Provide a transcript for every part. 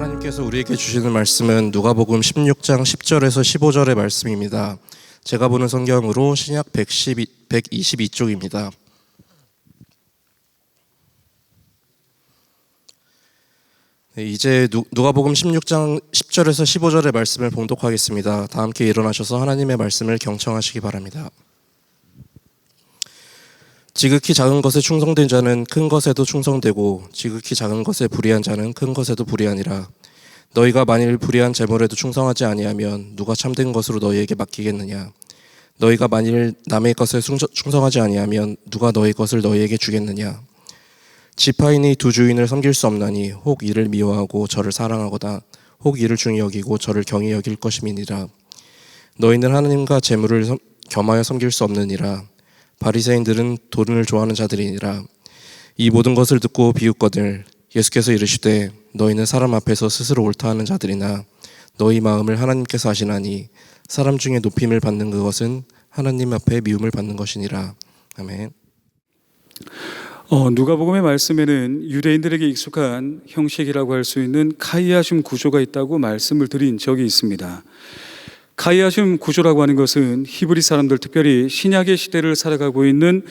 하나님께서 우리에게 주시는 말씀은 누가복음 16장 10절에서 15절의 말씀입니다. 제가 보는 성경으로 신약 112, 122쪽입니다. 네, 이제 누, 누가복음 16장 10절에서 15절의 말씀을 봉독하겠습니다. 다 함께 일어나셔서 하나님의 말씀을 경청하시기 바랍니다. 지극히 작은 것에 충성된 자는 큰 것에도 충성되고 지극히 작은 것에 불의한 자는 큰 것에도 불의하니라. 너희가 만일 불의한 재물에도 충성하지 아니하면 누가 참된 것으로 너희에게 맡기겠느냐? 너희가 만일 남의 것에 충성- 충성하지 아니하면 누가 너희 것을 너희에게 주겠느냐? 지파인이 두 주인을 섬길 수 없나니 혹 이를 미워하고 저를 사랑하거나 혹 이를 중히 여기고 저를 경히 여길 것임이니라. 너희는 하나님과 재물을 섬- 겸하여 섬길 수 없느니라. 바리새인들은 돈을 좋아하는 자들이니라. 이 모든 것을 듣고 비웃거늘 예수께서 이르시되 너희는 사람 앞에서 스스로 옳다 하는 자들이나 너희 마음을 하나님께서 아시나니 사람 중에 높임을 받는 그것은 하나님 앞에 미움을 받는 것이니라. 아멘. 어, 누가복음의 말씀에는 유대인들에게 익숙한 형식이라고 할 수 있는 카이아슘 구조가 있다고 말씀을 드린 적이 있습니다. 카이아슘 구조라고 하는 것은 히브리 사람들 특별히 신약의 시대를 살아가고 있는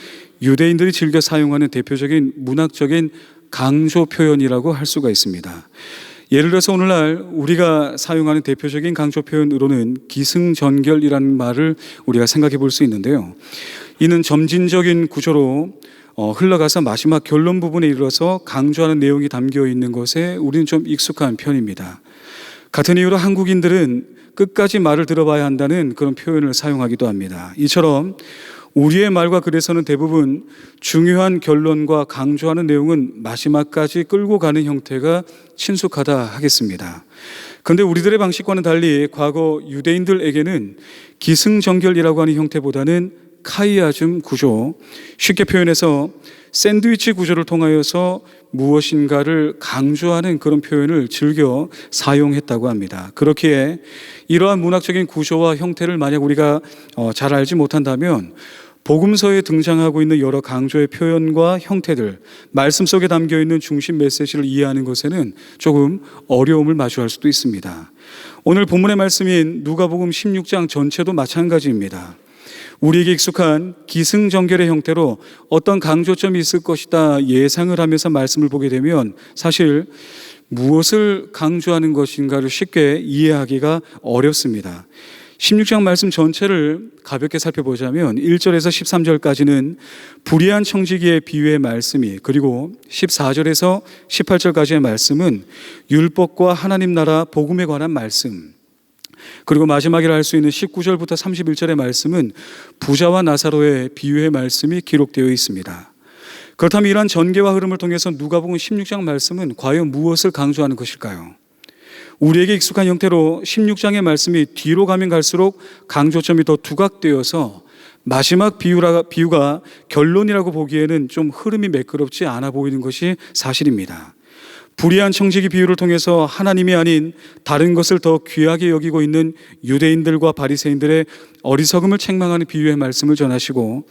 유대인들이 즐겨 사용하는 대표적인 문학적인 강조 표현이라고 할 수가 있습니다. 예를 들어서 오늘날 우리가 사용하는 대표적인 강조 표현으로는 기승전결이라는 말을 우리가 생각해 볼 수 있는데요. 이는 점진적인 구조로 어, 흘러가서 마지막 결론 부분에 이르러서 강조하는 내용이 담겨 있는 것에 우리는 좀 익숙한 편입니다. 같은 이유로 한국인들은 끝까지 말을 들어봐야 한다는 그런 표현을 사용하기도 합니다. 이처럼 우리의 말과 글에서는 대부분 중요한 결론과 강조하는 내용은 마지막까지 끌고 가는 형태가 친숙하다 하겠습니다. 그런데 우리들의 방식과는 달리 과거 유대인들에게는 기승전결이라고 하는 형태보다는 카이아즘 구조, 쉽게 표현해서 샌드위치 구조를 통하여서 무엇인가를 강조하는 그런 표현을 즐겨 사용했다고 합니다. 그렇기에 이러한 문학적인 구조와 형태를 만약 우리가 어, 잘 알지 못한다면 복음서에 등장하고 있는 여러 강조의 표현과 형태들, 말씀 속에 담겨 있는 중심 메시지를 이해하는 것에는 조금 어려움을 마주할 수도 있습니다. 오늘 본문의 말씀인 누가복음 16장 전체도 마찬가지입니다. 우리에게 익숙한 기승전결의 형태로 어떤 강조점이 있을 것이다 예상을 하면서 말씀을 보게 되면 사실 무엇을 강조하는 것인가를 쉽게 이해하기가 어렵습니다. 16장 말씀 전체를 가볍게 살펴보자면 1절에서 13절까지는 불의한 청지기의 비유의 말씀이 그리고 14절에서 18절까지의 말씀은 율법과 하나님 나라 복음에 관한 말씀 그리고 마지막이라 할 수 있는 19절부터 31절의 말씀은 부자와 나사로의 비유의 말씀이 기록되어 있습니다. 그렇다면 이러한 전개와 흐름을 통해서 누가복음 16장 말씀은 과연 무엇을 강조하는 것일까요? 우리에게 익숙한 형태로 16장의 말씀이 뒤로 가면 갈수록 강조점이 더 두각되어서 마지막 비유라, 비유가 결론이라고 보기에는 좀 흐름이 매끄럽지 않아 보이는 것이 사실입니다. 불의한 청지기 비유를 통해서 하나님이 아닌 다른 것을 더 귀하게 여기고 있는 유대인들과 바리새인들의 어리석음을 책망하는 비유의 말씀을 전하시고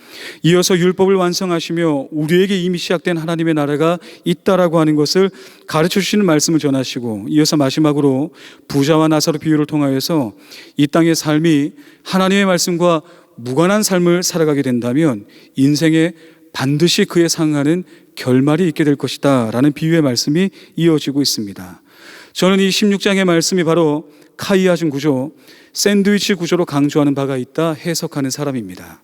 이어서 율법을 완성하시며 우리에게 이미 시작된 하나님의 나라가 있다라고 하는 것을 가르쳐 주시는 말씀을 전하시고 이어서 마지막으로 부자와 나사로 비유를 통하여서 이 땅의 삶이 하나님의 말씀과 무관한 삶을 살아가게 된다면 인생에 반드시 그에 상응하는 결말이 있게 될 것이다 라는 비유의 말씀이 이어지고 있습니다. 저는 이 16장의 말씀이 바로 카이아준 구조, 샌드위치 구조로 강조하는 바가 있다 해석하는 사람입니다.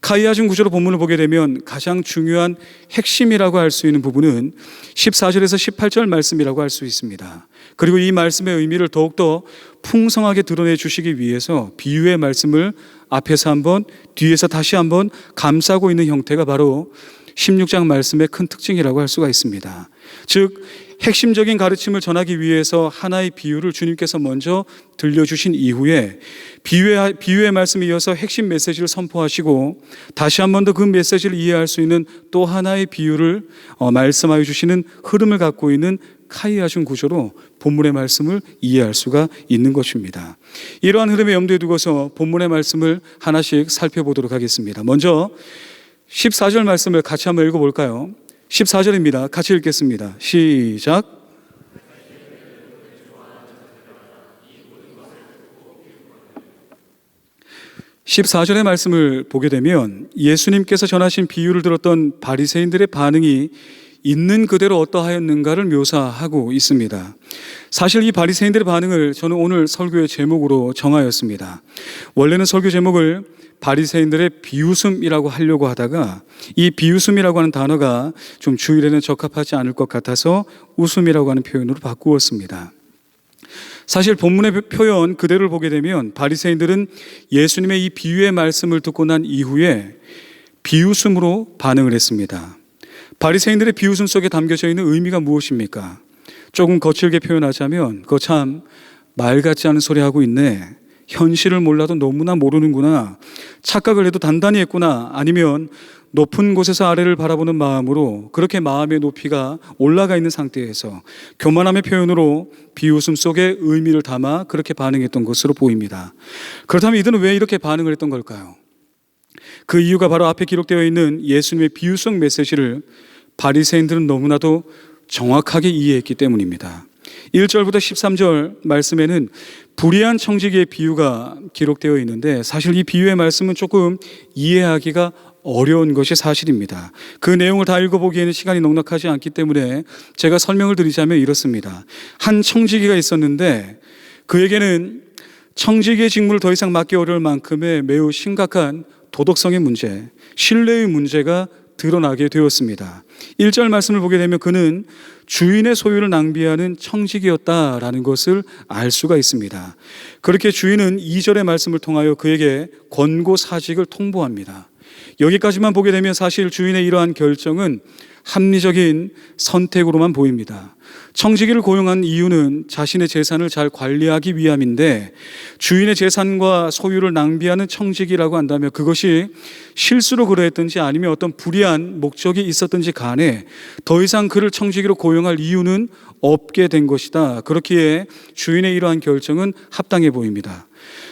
카이아준 구조로 본문을 보게 되면 가장 중요한 핵심이라고 할 수 있는 부분은 14절에서 18절 말씀이라고 할 수 있습니다. 그리고 이 말씀의 의미를 더욱더 풍성하게 드러내 주시기 위해서 비유의 말씀을 앞에서 한번 뒤에서 다시 한번 감싸고 있는 형태가 바로 16장 말씀의 큰 특징이라고 할 수가 있습니다. 즉 핵심적인 가르침을 전하기 위해서 하나의 비유를 주님께서 먼저 들려주신 이후에 비유의, 비유의 말씀에 이어서 핵심 메시지를 선포하시고 다시 한 번 더 그 메시지를 이해할 수 있는 또 하나의 비유를 어, 말씀하여 주시는 흐름을 갖고 있는 카이아준 구조로 본문의 말씀을 이해할 수가 있는 것입니다. 이러한 흐름에 염두에 두고서 본문의 말씀을 하나씩 살펴보도록 하겠습니다. 먼저 14절 말씀을 같이 한번 읽어볼까요? 14절입니다. 같이 읽겠습니다. 시작. 십사절의 말씀을 보게 되면 예수님께서 전하신 비유를 들었던 바리새인들의 반응이 있는 그대로 어떠하였는가를 묘사하고 있습니다. 사실 이 바리새인들의 반응을 저는 오늘 설교의 제목으로 정하였습니다. 원래는 설교 제목을 바리새인들의 비웃음이라고 하려고 하다가 이 비웃음이라고 하는 단어가 좀 주일에는 적합하지 않을 것 같아서 웃음이라고 하는 표현으로 바꾸었습니다. 사실 본문의 표현 그대로를 보게 되면 바리새인들은 예수님의 이 비유의 말씀을 듣고 난 이후에 비웃음으로 반응을 했습니다. 바리새인들의 비웃음 속에 담겨져 있는 의미가 무엇입니까? 조금 거칠게 표현하자면 그거 참 말 같지 않은 소리 하고 있네. 현실을 몰라도 너무나 모르는구나. 착각을 해도 단단히 했구나. 아니면 높은 곳에서 아래를 바라보는 마음으로 그렇게 마음의 높이가 올라가 있는 상태에서 교만함의 표현으로 비웃음 속에 의미를 담아 그렇게 반응했던 것으로 보입니다. 그렇다면 이들은 왜 이렇게 반응을 했던 걸까요? 그 이유가 바로 앞에 기록되어 있는 예수님의 비유성 메시지를 바리새인들은 너무나도 정확하게 이해했기 때문입니다. 1절부터 13절 말씀에는 불의한 청지기의 비유가 기록되어 있는데 사실 이 비유의 말씀은 조금 이해하기가 어려운 것이 사실입니다. 그 내용을 다 읽어보기에는 시간이 넉넉하지 않기 때문에 제가 설명을 드리자면 이렇습니다. 한 청지기가 있었는데 그에게는 청지기의 직무를 더 이상 맡기 어려울 만큼의 매우 심각한 도덕성의 문제, 신뢰의 문제가 드러나게 되었습니다. 1절 말씀을 보게 되면 그는 주인의 소유를 낭비하는 청직이었다라는 것을 알 수가 있습니다. 그렇게 주인은 2절의 말씀을 통하여 그에게 권고 사직을 통보합니다. 여기까지만 보게 되면 사실 주인의 이러한 결정은 합리적인 선택으로만 보입니다. 청지기를 고용한 이유는 자신의 재산을 잘 관리하기 위함인데 주인의 재산과 소유를 낭비하는 청지기라고 한다면 그것이 실수로 그러했든지 아니면 어떤 불이한 목적이 있었든지 간에 더 이상 그를 청지기로 고용할 이유는 없게 된 것이다. 그렇기에 주인의 이러한 결정은 합당해 보입니다.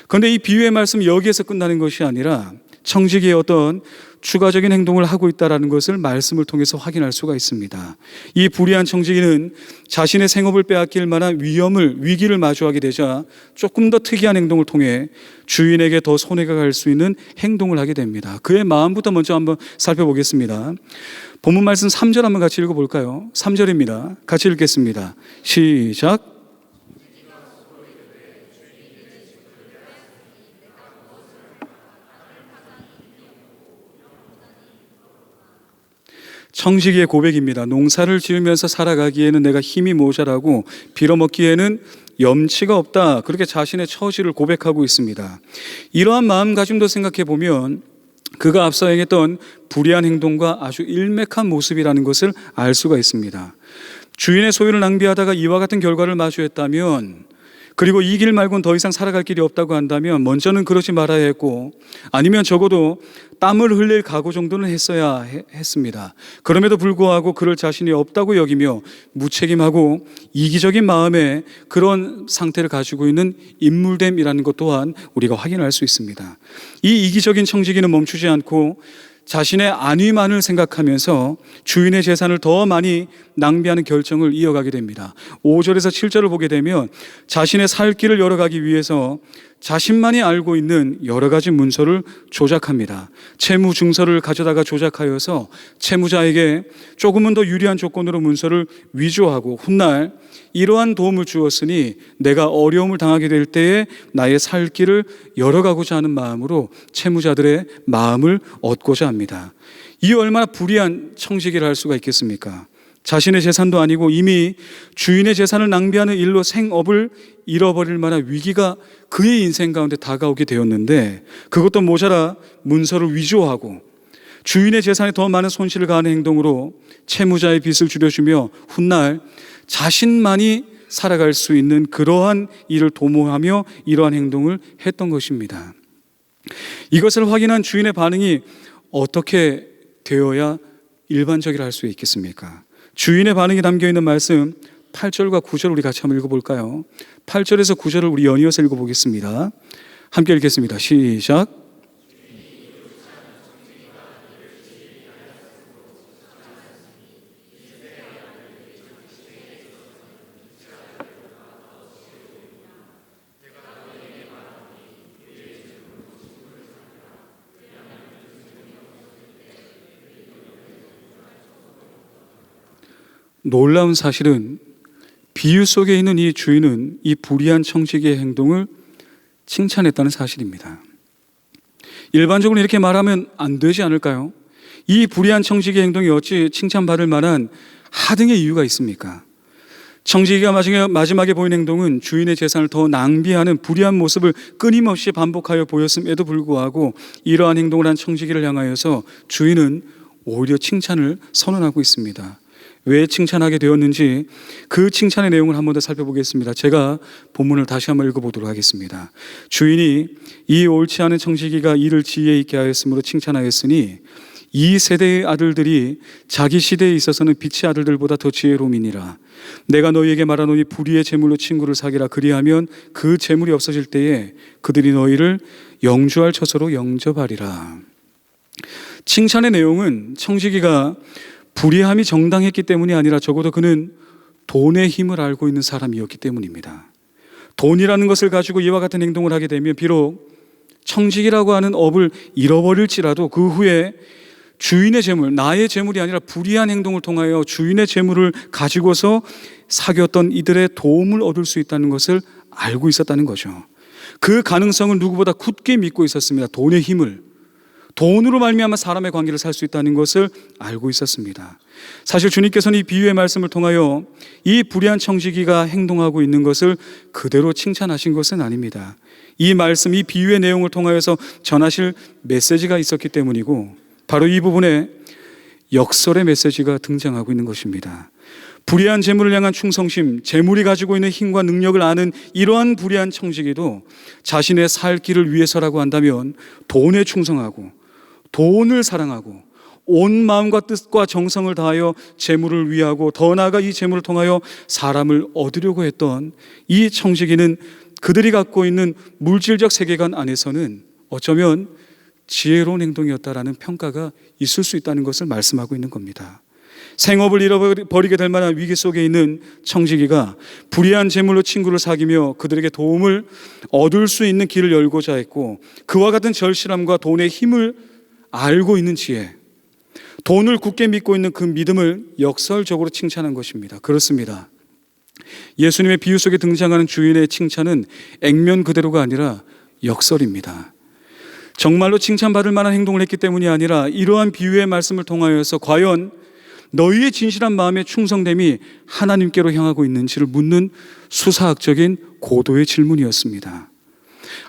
그런데 이 비유의 말씀 여기에서 끝나는 것이 아니라 청지기의 어떤 추가적인 행동을 하고 있다라는 것을 말씀을 통해서 확인할 수가 있습니다. 이 불의한 청지기는 자신의 생업을 빼앗길 만한 위험을 위기를 마주하게 되자 조금 더 특이한 행동을 통해 주인에게 더 손해가 갈 수 있는 행동을 하게 됩니다. 그의 마음부터 먼저 한번 살펴보겠습니다. 본문 말씀 3절 한번 같이 읽어 볼까요? 3절입니다. 같이 읽겠습니다. 시작. 청지기의 고백입니다. 농사를 지으면서 살아가기에는 내가 힘이 모자라고 빌어먹기에는 염치가 없다. 그렇게 자신의 처지를 고백하고 있습니다. 이러한 마음가짐도 생각해 보면 그가 앞서 행했던 불의한 행동과 아주 일맥한 모습이라는 것을 알 수가 있습니다. 주인의 소유를 낭비하다가 이와 같은 결과를 마주했다면 그리고 이 길 말고는 더 이상 살아갈 길이 없다고 한다면 먼저는 그러지 말아야 했고 아니면 적어도 땀을 흘릴 각오 정도는 했어야 했습니다. 그럼에도 불구하고 그럴 자신이 없다고 여기며 무책임하고 이기적인 마음에 그런 상태를 가지고 있는 인물됨이라는 것 또한 우리가 확인할 수 있습니다. 이 이기적인 청지기는 멈추지 않고 자신의 안위만을 생각하면서 주인의 재산을 더 많이 낭비하는 결정을 이어가게 됩니다. 5절에서 7절을 보게 되면 자신의 살 길을 열어가기 위해서 자신만이 알고 있는 여러 가지 문서를 조작합니다. 채무 증서를 가져다가 조작하여서 채무자에게 조금은 더 유리한 조건으로 문서를 위조하고 훗날 이러한 도움을 주었으니 내가 어려움을 당하게 될 때에 나의 살 길을 열어가고자 하는 마음으로 채무자들의 마음을 얻고자 합니다. 이 얼마나 불의한 청지기를 할 수가 있겠습니까? 자신의 재산도 아니고 이미 주인의 재산을 낭비하는 일로 생업을 잃어버릴 만한 위기가 그의 인생 가운데 다가오게 되었는데 그것도 모자라 문서를 위조하고 주인의 재산에 더 많은 손실을 가하는 행동으로 채무자의 빚을 줄여주며 훗날 자신만이 살아갈 수 있는 그러한 일을 도모하며 이러한 행동을 했던 것입니다. 이것을 확인한 주인의 반응이 어떻게 되어야 일반적이라 할 수 있겠습니까? 주인의 반응이 담겨 있는 말씀 8절과 9절 우리 같이 한번 읽어볼까요? 8절에서 9절을 우리 연이어서 읽어보겠습니다. 함께 읽겠습니다. 시작. 놀라운 사실은 비유 속에 있는 이 주인은 이 불의한 청지기의 행동을 칭찬했다는 사실입니다. 일반적으로 이렇게 말하면 안 되지 않을까요? 이 불의한 청지기의 행동이 어찌 칭찬받을 만한 하등의 이유가 있습니까? 청지기가 마지막에, 보인 행동은 주인의 재산을 더 낭비하는 불의한 모습을 끊임없이 반복하여 보였음에도 불구하고 이러한 행동을 한 청지기를 향하여서 주인은 오히려 칭찬을 선언하고 있습니다. 왜 칭찬하게 되었는지 그 칭찬의 내용을 한 번 더 살펴보겠습니다. 제가 본문을 다시 한번 읽어보도록 하겠습니다. 주인이 이 옳지 않은 청지기가 이를 지혜 있게 하였으므로 칭찬하였으니 이 세대의 아들들이 자기 시대에 있어서는 빛의 아들들보다 더 지혜로움이니라. 내가 너희에게 말하노니 불의의 재물로 친구를 사기라 그리하면 그 재물이 없어질 때에 그들이 너희를 영주할 처소로 영접하리라. 칭찬의 내용은 청지기가 불의함이 정당했기 때문이 아니라 적어도 그는 돈의 힘을 알고 있는 사람이었기 때문입니다. 돈이라는 것을 가지고 이와 같은 행동을 하게 되면 비록 청직이라고 하는 업을 잃어버릴지라도 그 후에 주인의 재물, 나의 재물이 아니라 불의한 행동을 통하여 주인의 재물을 가지고서 사귀었던 이들의 도움을 얻을 수 있다는 것을 알고 있었다는 거죠. 그 가능성을 누구보다 굳게 믿고 있었습니다. 돈의 힘을. 돈으로 말미암아 사람의 관계를 살 수 있다는 것을 알고 있었습니다. 사실 주님께서는 이 비유의 말씀을 통하여 이 불의한 청지기가 행동하고 있는 것을 그대로 칭찬하신 것은 아닙니다. 이 말씀, 이 비유의 내용을 통하여서 전하실 메시지가 있었기 때문이고 바로 이 부분에 역설의 메시지가 등장하고 있는 것입니다. 불의한 재물을 향한 충성심, 재물이 가지고 있는 힘과 능력을 아는 이러한 불의한 청지기도 자신의 살 길을 위해서라고 한다면 돈에 충성하고 돈을 사랑하고 온 마음과 뜻과 정성을 다하여 재물을 위하고 더 나아가 이 재물을 통하여 사람을 얻으려고 했던 이 청지기는 그들이 갖고 있는 물질적 세계관 안에서는 어쩌면 지혜로운 행동이었다라는 평가가 있을 수 있다는 것을 말씀하고 있는 겁니다. 생업을 잃어버리게 될 만한 위기 속에 있는 청지기가 불의한 재물로 친구를 사귀며 그들에게 도움을 얻을 수 있는 길을 열고자 했고 그와 같은 절실함과 돈의 힘을 알고 있는 지혜, 돈을 굳게 믿고 있는 그 믿음을 역설적으로 칭찬한 것입니다. 그렇습니다. 예수님의 비유 속에 등장하는 주인의 칭찬은 액면 그대로가 아니라 역설입니다. 정말로 칭찬받을 만한 행동을 했기 때문이 아니라 이러한 비유의 말씀을 통하여서 과연 너희의 진실한 마음의 충성됨이 하나님께로 향하고 있는지를 묻는 수사학적인 고도의 질문이었습니다.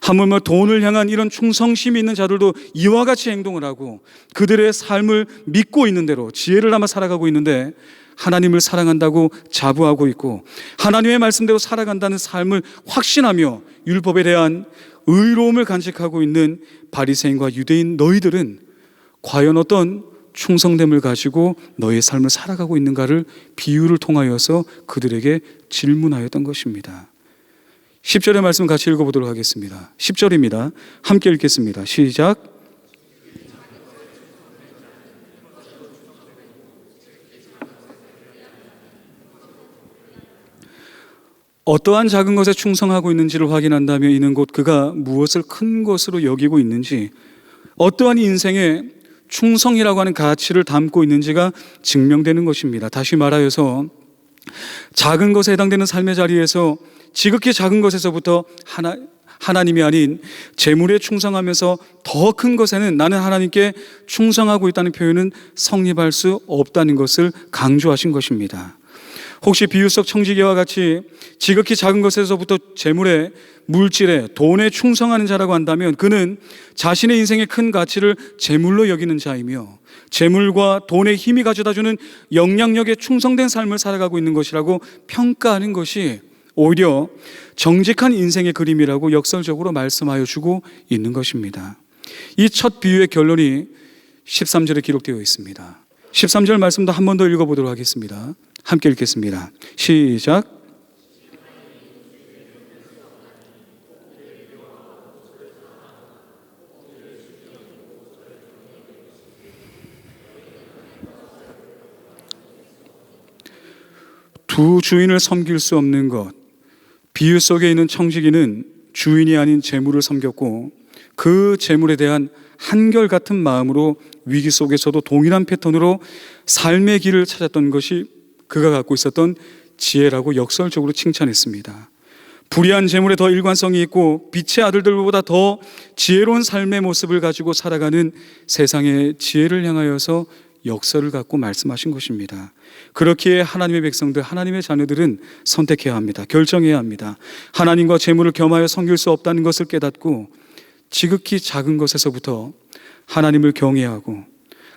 하물며 돈을 향한 이런 충성심이 있는 자들도 이와 같이 행동을 하고 그들의 삶을 믿고 있는 대로 지혜를 담아 살아가고 있는데 하나님을 사랑한다고 자부하고 있고 하나님의 말씀대로 살아간다는 삶을 확신하며 율법에 대한 의로움을 간직하고 있는 바리새인과 유대인 너희들은 과연 어떤 충성됨을 가지고 너의 삶을 살아가고 있는가를 비유를 통하여서 그들에게 질문하였던 것입니다. 10절의 말씀 같이 읽어보도록 하겠습니다. 10절입니다. 함께 읽겠습니다. 시작. 어떠한 작은 것에 충성하고 있는지를 확인한다면 이는 곧 그가 무엇을 큰 것으로 여기고 있는지 어떠한 인생에 충성이라고 하는 가치를 담고 있는지가 증명되는 것입니다. 다시 말하여서 작은 것에 해당되는 삶의 자리에서 지극히 작은 것에서부터 하나, 하나님이 아닌 재물에 충성하면서 더 큰 것에는 나는 하나님께 충성하고 있다는 표현은 성립할 수 없다는 것을 강조하신 것입니다. 혹시 비유 속 청지기와 같이 지극히 작은 것에서부터 재물에 물질에 돈에 충성하는 자라고 한다면 그는 자신의 인생의 큰 가치를 재물로 여기는 자이며 재물과 돈의 힘이 가져다주는 영향력에 충성된 삶을 살아가고 있는 것이라고 평가하는 것이 오히려 정직한 인생의 그림이라고 역설적으로 말씀하여 주고 있는 것입니다. 이 첫 비유의 결론이 13절에 기록되어 있습니다. 13절 말씀도 한 번 더 읽어보도록 하겠습니다. 함께 읽겠습니다. 시작. 두 주인을 섬길 수 없는 것. 비유 속에 있는 청지기는 주인이 아닌 재물을 섬겼고 그 재물에 대한 한결같은 마음으로 위기 속에서도 동일한 패턴으로 삶의 길을 찾았던 것이 그가 갖고 있었던 지혜라고 역설적으로 칭찬했습니다. 불의한 재물에 더 일관성이 있고 빛의 아들들보다 더 지혜로운 삶의 모습을 가지고 살아가는 세상의 지혜를 향하여서 역설을 갖고 말씀하신 것입니다. 그렇기에 하나님의 백성들, 하나님의 자녀들은 선택해야 합니다. 결정해야 합니다. 하나님과 재물을 겸하여 섬길 수 없다는 것을 깨닫고 지극히 작은 것에서부터 하나님을 경외하고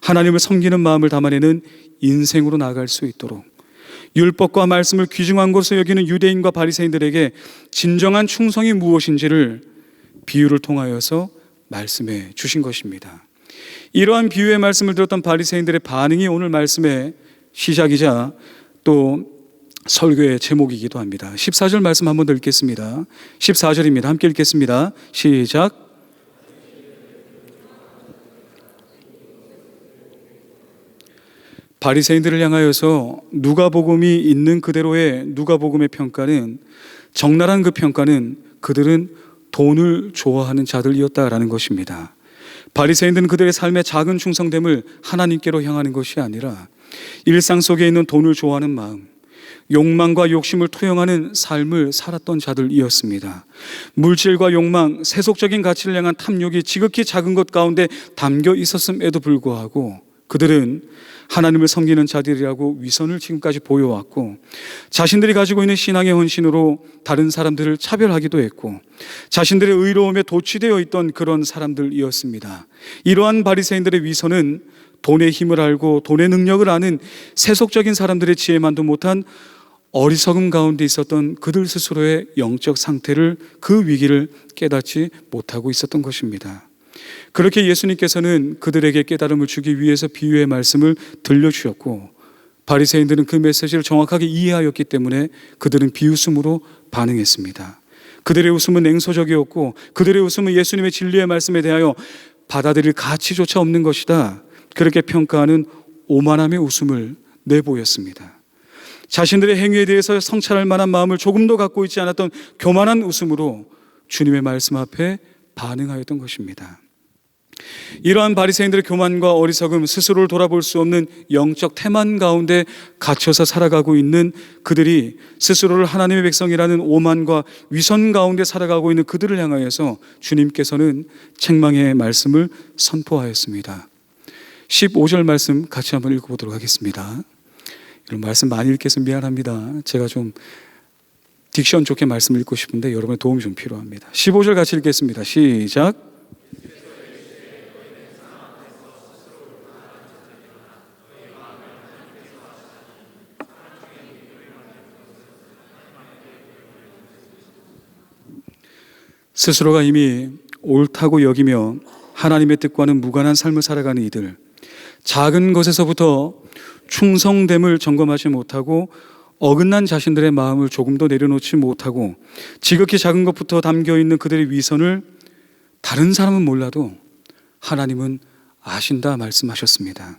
하나님을 섬기는 마음을 담아내는 인생으로 나아갈 수 있도록 율법과 말씀을 귀중한 것으로 여기는 유대인과 바리새인들에게 진정한 충성이 무엇인지를 비유를 통하여서 말씀해 주신 것입니다. 이러한 비유의 말씀을 들었던 바리새인들의 반응이 오늘 말씀의 시작이자 또 설교의 제목이기도 합니다. 14절 말씀 한번 더 읽겠습니다. 14절입니다. 함께 읽겠습니다. 시작. 바리새인들을 향하여서 누가복음이 있는 그대로의 누가복음의 평가는 적나라한 그 평가는 그들은 돈을 좋아하는 자들이었다라는 것입니다. 바리새인들은 그들의 삶의 작은 충성됨을 하나님께로 향하는 것이 아니라 일상 속에 있는 돈을 좋아하는 마음, 욕망과 욕심을 투영하는 삶을 살았던 자들이었습니다. 물질과 욕망, 세속적인 가치를 향한 탐욕이 지극히 작은 것 가운데 담겨 있었음에도 불구하고 그들은 하나님을 섬기는 자들이라고 위선을 지금까지 보여왔고 자신들이 가지고 있는 신앙의 헌신으로 다른 사람들을 차별하기도 했고 자신들의 의로움에 도취되어 있던 그런 사람들이었습니다. 이러한 바리새인들의 위선은 돈의 힘을 알고 돈의 능력을 아는 세속적인 사람들의 지혜만도 못한 어리석음 가운데 있었던 그들 스스로의 영적 상태를 그 위기를 깨닫지 못하고 있었던 것입니다. 그렇게 예수님께서는 그들에게 깨달음을 주기 위해서 비유의 말씀을 들려주셨고 바리새인들은 그 메시지를 정확하게 이해하였기 때문에 그들은 비웃음으로 반응했습니다. 그들의 웃음은 냉소적이었고 그들의 웃음은 예수님의 진리의 말씀에 대하여 받아들일 가치조차 없는 것이다. 그렇게 평가하는 오만함의 웃음을 내보였습니다. 자신들의 행위에 대해서 성찰할 만한 마음을 조금도 갖고 있지 않았던 교만한 웃음으로 주님의 말씀 앞에 반응하였던 것입니다. 이러한 바리새인들의 교만과 어리석음, 스스로를 돌아볼 수 없는 영적 태만 가운데 갇혀서 살아가고 있는 그들이 스스로를 하나님의 백성이라는 오만과 위선 가운데 살아가고 있는 그들을 향하여서 주님께서는 책망의 말씀을 선포하였습니다. 15절 말씀 같이 한번 읽어보도록 하겠습니다. 이런 말씀 많이 읽겠서 미안합니다. 제가 좀 딕션 좋게 말씀 읽고 싶은데 여러분의 도움이 좀 필요합니다. 15절 같이 읽겠습니다. 시작. 스스로가 이미 옳다고 여기며 하나님의 뜻과는 무관한 삶을 살아가는 이들, 작은 것에서부터 충성됨을 점검하지 못하고 어긋난 자신들의 마음을 조금도 내려놓지 못하고 지극히 작은 것부터 담겨 있는 그들의 위선을 다른 사람은 몰라도 하나님은 아신다 말씀하셨습니다.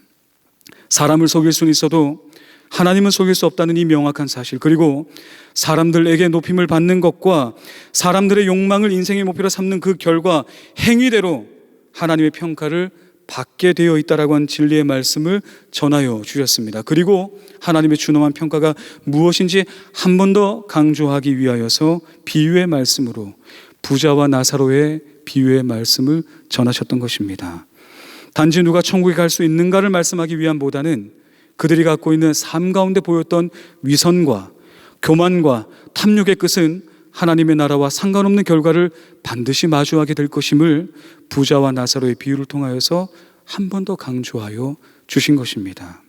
사람을 속일 수는 있어도 하나님은 속일 수 없다는 이 명확한 사실 그리고 사람들에게 높임을 받는 것과 사람들의 욕망을 인생의 목표로 삼는 그 결과 행위대로 하나님의 평가를 받게 되어 있다라고 한 진리의 말씀을 전하여 주셨습니다. 그리고 하나님의 준엄한 평가가 무엇인지 한 번 더 강조하기 위하여서 비유의 말씀으로 부자와 나사로의 비유의 말씀을 전하셨던 것입니다. 단지 누가 천국에 갈 수 있는가를 말씀하기 위함보다는 그들이 갖고 있는 삶 가운데 보였던 위선과 교만과 탐욕의 끝은 하나님의 나라와 상관없는 결과를 반드시 마주하게 될 것임을 부자와 나사로의 비유를 통하여서 한 번 더 강조하여 주신 것입니다.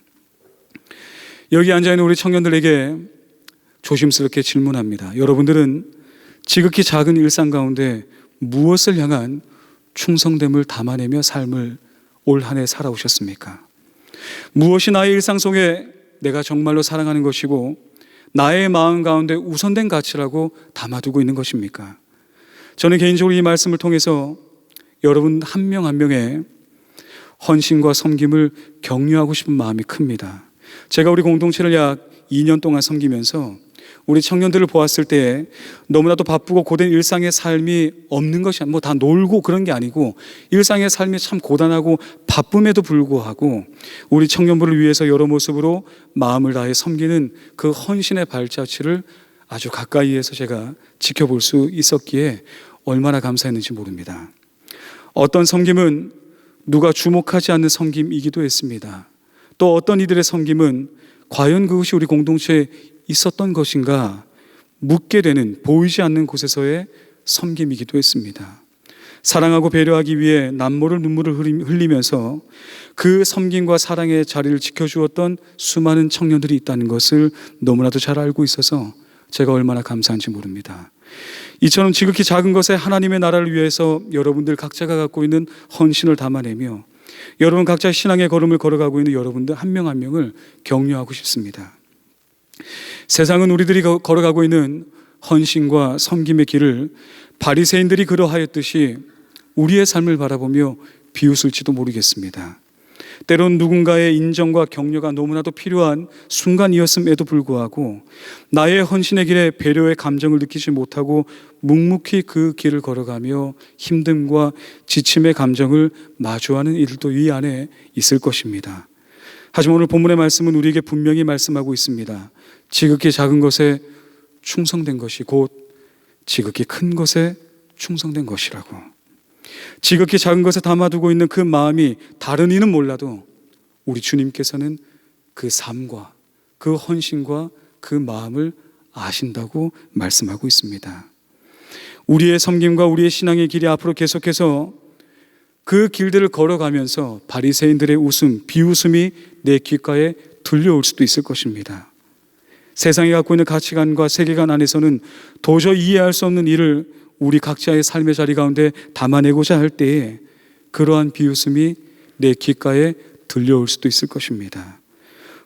여기 앉아 있는 우리 청년들에게 조심스럽게 질문합니다. 여러분들은 지극히 작은 일상 가운데 무엇을 향한 충성됨을 담아내며 삶을 올 한 해 살아오셨습니까? 무엇이 나의 일상 속에 내가 정말로 사랑하는 것이고 나의 마음 가운데 우선된 가치라고 담아두고 있는 것입니까? 저는 개인적으로 이 말씀을 통해서 여러분 한 명한 명의 헌신과 섬김을 격려하고 싶은 마음이 큽니다. 제가 우리 공동체를 약 2년 동안 섬기면서 우리 청년들을 보았을 때 너무나도 바쁘고 고된 일상의 삶이 없는 것이 뭐 다 놀고 그런 게 아니고 일상의 삶이 참 고단하고 바쁨에도 불구하고 우리 청년부를 위해서 여러 모습으로 마음을 다해 섬기는 그 헌신의 발자취를 아주 가까이에서 제가 지켜볼 수 있었기에 얼마나 감사했는지 모릅니다. 어떤 섬김은 누가 주목하지 않는 섬김이기도 했습니다. 또 어떤 이들의 섬김은 과연 그것이 우리 공동체에 있었던 것인가 묻게 되는 보이지 않는 곳에서의 섬김이기도 했습니다. 사랑하고 배려하기 위해 남모를 눈물을 흘리면서 그 섬김과 사랑의 자리를 지켜주었던 수많은 청년들이 있다는 것을 너무나도 잘 알고 있어서 제가 얼마나 감사한지 모릅니다. 이처럼 지극히 작은 것에 하나님의 나라를 위해서 여러분들 각자가 갖고 있는 헌신을 담아내며 여러분 각자 신앙의 걸음을 걸어가고 있는 여러분들 한 명한 명을 격려하고 싶습니다. 세상은 우리들이 거- 걸어가고 있는 헌신과 섬김의 길을 바리새인들이 그러하였듯이 우리의 삶을 바라보며 비웃을지도 모르겠습니다. 때론 누군가의 인정과 격려가 너무나도 필요한 순간이었음에도 불구하고 나의 헌신의 길에 배려의 감정을 느끼지 못하고 묵묵히 그 길을 걸어가며 힘듦과 지침의 감정을 마주하는 일도 이 안에 있을 것입니다. 하지만 오늘 본문의 말씀은 우리에게 분명히 말씀하고 있습니다. 지극히 작은 것에 충성된 것이 곧 지극히 큰 것에 충성된 것이라고. 지극히 작은 것에 담아두고 있는 그 마음이 다른 이는 몰라도 우리 주님께서는 그 삶과 그 헌신과 그 마음을 아신다고 말씀하고 있습니다. 우리의 섬김과 우리의 신앙의 길이 앞으로 계속해서 그 길들을 걸어가면서 바리새인들의 웃음, 비웃음이 내 귓가에 들려올 수도 있을 것입니다. 세상이 갖고 있는 가치관과 세계관 안에서는 도저히 이해할 수 없는 일을 우리 각자의 삶의 자리 가운데 담아내고자 할 때에 그러한 비웃음이 내 귓가에 들려올 수도 있을 것입니다.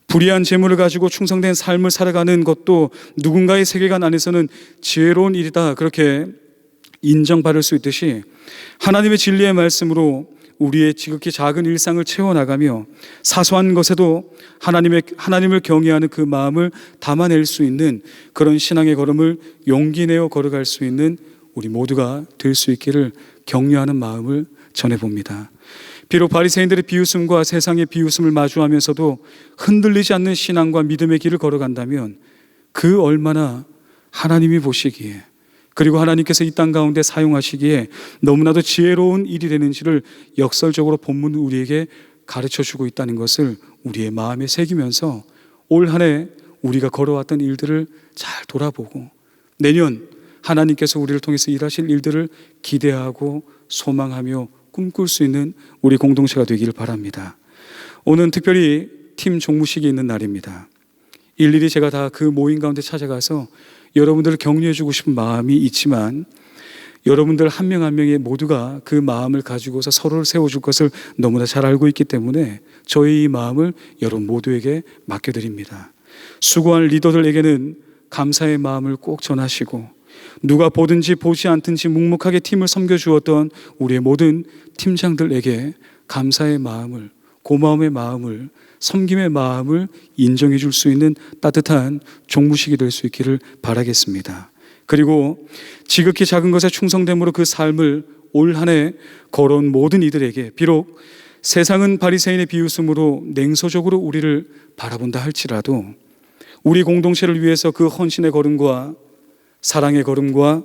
불의한 재물을 가지고 충성된 삶을 살아가는 것도 누군가의 세계관 안에서는 지혜로운 일이다. 그렇게 인정받을 수 있듯이 하나님의 진리의 말씀으로 우리의 지극히 작은 일상을 채워나가며 사소한 것에도 하나님의, 하나님을 경외하는 그 마음을 담아낼 수 있는 그런 신앙의 걸음을 용기 내어 걸어갈 수 있는 우리 모두가 될 수 있기를 격려하는 마음을 전해봅니다. 비록 바리새인들의 비웃음과 세상의 비웃음을 마주하면서도 흔들리지 않는 신앙과 믿음의 길을 걸어간다면 그 얼마나 하나님이 보시기에 그리고 하나님께서 이 땅 가운데 사용하시기에 너무나도 지혜로운 일이 되는지를 역설적으로 본문 우리에게 가르쳐 주고 있다는 것을 우리의 마음에 새기면서 올 한 해 우리가 걸어왔던 일들을 잘 돌아보고 내년 하나님께서 우리를 통해서 일하실 일들을 기대하고 소망하며 꿈꿀 수 있는 우리 공동체가 되기를 바랍니다. 오늘 특별히 팀 종무식이 있는 날입니다. 일일이 제가 다 그 모임 가운데 찾아가서 여러분들을 격려해 주고 싶은 마음이 있지만 여러분들 한 명 한 명의 모두가 그 마음을 가지고서 서로를 세워줄 것을 너무나 잘 알고 있기 때문에 저희 이 마음을 여러분 모두에게 맡겨드립니다. 수고한 리더들에게는 감사의 마음을 꼭 전하시고 누가 보든지 보지 않든지 묵묵하게 팀을 섬겨주었던 우리의 모든 팀장들에게 감사의 마음을 고마움의 마음을 섬김의 마음을 인정해 줄 수 있는 따뜻한 종무식이 될 수 있기를 바라겠습니다. 그리고 지극히 작은 것에 충성됨으로 그 삶을 올 한 해 걸어온 모든 이들에게 비록 세상은 바리새인의 비웃음으로 냉소적으로 우리를 바라본다 할지라도 우리 공동체를 위해서 그 헌신의 걸음과 사랑의 걸음과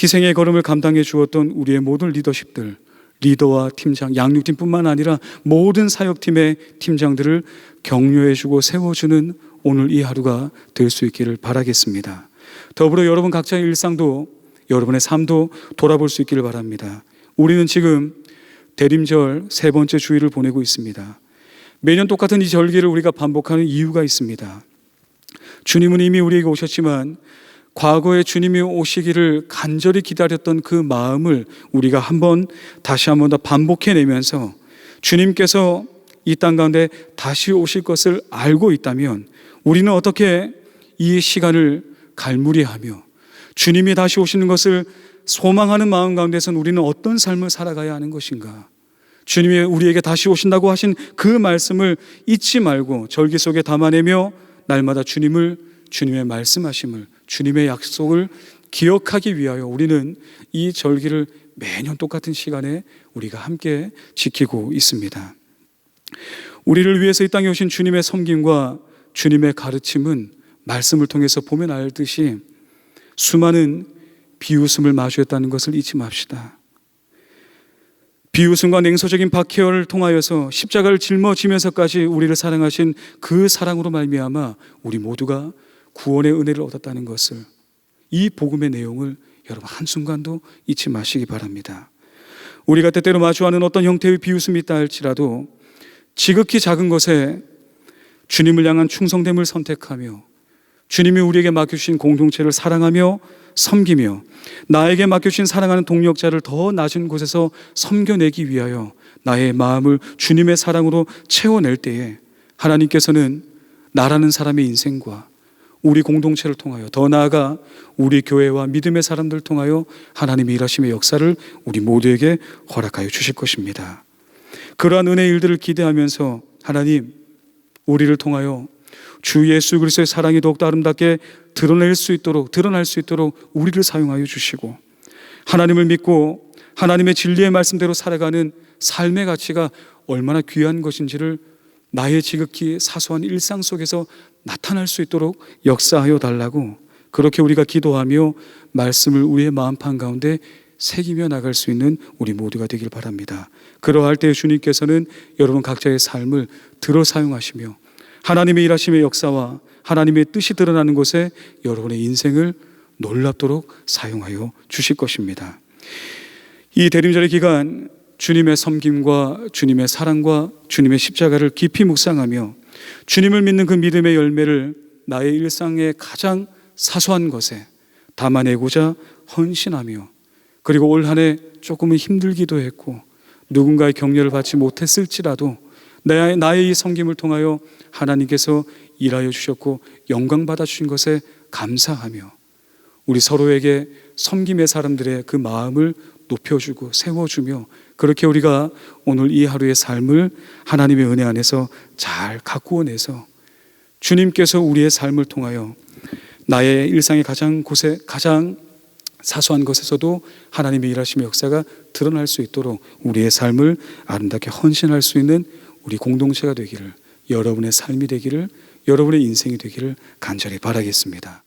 희생의 걸음을 감당해 주었던 우리의 모든 리더십들 리더와 팀장, 양육팀뿐만 아니라 모든 사역팀의 팀장들을 격려해주고 세워주는 오늘 이 하루가 될 수 있기를 바라겠습니다. 더불어 여러분 각자의 일상도 여러분의 삶도 돌아볼 수 있기를 바랍니다. 우리는 지금 대림절 세 번째 주일을 보내고 있습니다. 매년 똑같은 이 절기를 우리가 반복하는 이유가 있습니다. 주님은 이미 우리에게 오셨지만 과거에 주님이 오시기를 간절히 기다렸던 그 마음을 우리가 한번 다시 한번 더 반복해내면서 주님께서 이 땅 가운데 다시 오실 것을 알고 있다면 우리는 어떻게 이 시간을 갈무리하며 주님이 다시 오시는 것을 소망하는 마음 가운데선 우리는 어떤 삶을 살아가야 하는 것인가? 주님이 우리에게 다시 오신다고 하신 그 말씀을 잊지 말고 절기 속에 담아내며 날마다 주님을 주님의 말씀하심을 주님의 약속을 기억하기 위하여 우리는 이 절기를 매년 똑같은 시간에 우리가 함께 지키고 있습니다. 우리를 위해서 이 땅에 오신 주님의 섬김과 주님의 가르침은 말씀을 통해서 보면 알듯이 수많은 비웃음을 마주했다는 것을 잊지 맙시다. 비웃음과 냉소적인 박해를 통하여서 십자가를 짊어지면서까지 우리를 사랑하신 그 사랑으로 말미암아 우리 모두가 구원의 은혜를 얻었다는 것을 이 복음의 내용을 여러분 한순간도 잊지 마시기 바랍니다. 우리가 때때로 마주하는 어떤 형태의 비웃음이 있다 할지라도 지극히 작은 것에 주님을 향한 충성됨을 선택하며 주님이 우리에게 맡겨주신 공동체를 사랑하며 섬기며 나에게 맡겨주신 사랑하는 동력자를 더 낮은 곳에서 섬겨내기 위하여 나의 마음을 주님의 사랑으로 채워낼 때에 하나님께서는 나라는 사람의 인생과 우리 공동체를 통하여 더 나아가 우리 교회와 믿음의 사람들 통하여 하나님의 일하심의 역사를 우리 모두에게 허락하여 주실 것입니다. 그러한 은혜 일들을 기대하면서 하나님 우리를 통하여 주 예수 그리스도의 사랑이 더욱더 아름답게 드러낼 수 있도록 드러날 수 있도록 우리를 사용하여 주시고 하나님을 믿고 하나님의 진리의 말씀대로 살아가는 삶의 가치가 얼마나 귀한 것인지를 나의 지극히 사소한 일상 속에서 나타날 수 있도록 역사하여 달라고 그렇게 우리가 기도하며 말씀을 우리의 마음판 가운데 새기며 나갈 수 있는 우리 모두가 되길 바랍니다. 그러할 때 주님께서는 여러분 각자의 삶을 들어 사용하시며 하나님의 일하심의 역사와 하나님의 뜻이 드러나는 곳에 여러분의 인생을 놀랍도록 사용하여 주실 것입니다. 이 대림절의 기간 주님의 섬김과 주님의 사랑과 주님의 십자가를 깊이 묵상하며 주님을 믿는 그 믿음의 열매를 나의 일상의 가장 사소한 것에 담아내고자 헌신하며 그리고 올 한 해 조금은 힘들기도 했고 누군가의 격려를 받지 못했을지라도 나의, 나의 이 섬김을 통하여 하나님께서 일하여 주셨고 영광 받아 주신 것에 감사하며 우리 서로에게 섬김의 사람들의 그 마음을 높여주고 세워주며 그렇게 우리가 오늘 이 하루의 삶을 하나님의 은혜 안에서 잘 가꾸어내서 주님께서 우리의 삶을 통하여 나의 일상의 가장 곳에 가장 사소한 것에서도 하나님의 일하심의 역사가 드러날 수 있도록 우리의 삶을 아름답게 헌신할 수 있는 우리 공동체가 되기를 여러분의 삶이 되기를 여러분의 인생이 되기를 간절히 바라겠습니다.